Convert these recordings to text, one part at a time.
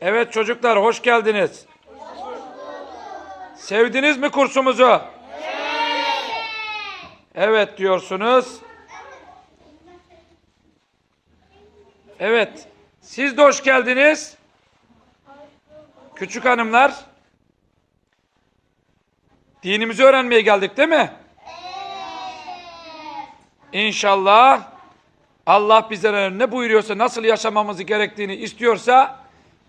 Evet çocuklar hoş geldiniz. Sevdiniz mi kursumuzu? Evet diyorsunuz. Evet. Siz de hoş geldiniz. Küçük hanımlar. Dinimizi öğrenmeye geldik değil mi? İnşallah Allah bizlere ne buyuruyorsa, nasıl yaşamamızı gerektiğini istiyorsa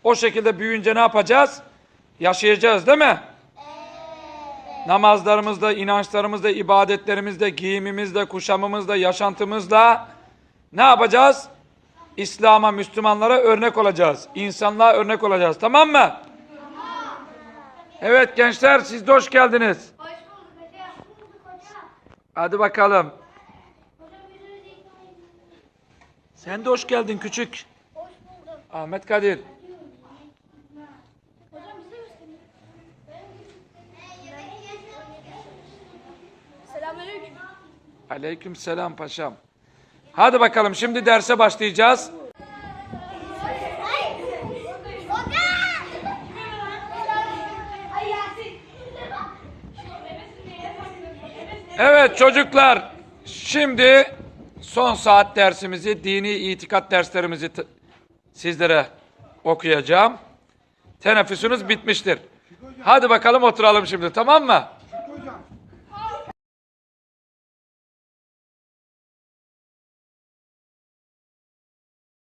o şekilde büyüyünce ne yapacağız? Yaşayacağız değil mi? Namazlarımızda, inançlarımızda, ibadetlerimizde, giyimimizde, kuşamımızda, yaşantımızda ne yapacağız? İslam'a, Müslümanlara örnek olacağız. İnsanlığa örnek olacağız. Tamam mı? Evet gençler siz de hoş geldiniz. Hoş bulduk hocam. Hadi bakalım. Sen de hoş geldin küçük. Hoş. Ahmet Kadir. Selamünaleyküm. Aleyküm selam paşam. Hadi bakalım şimdi derse başlayacağız. Evet çocuklar şimdi son saat dersimizi dini itikat derslerimizi sizlere okuyacağım. Teneffüsünüz bitmiştir. Hadi bakalım oturalım şimdi tamam mı?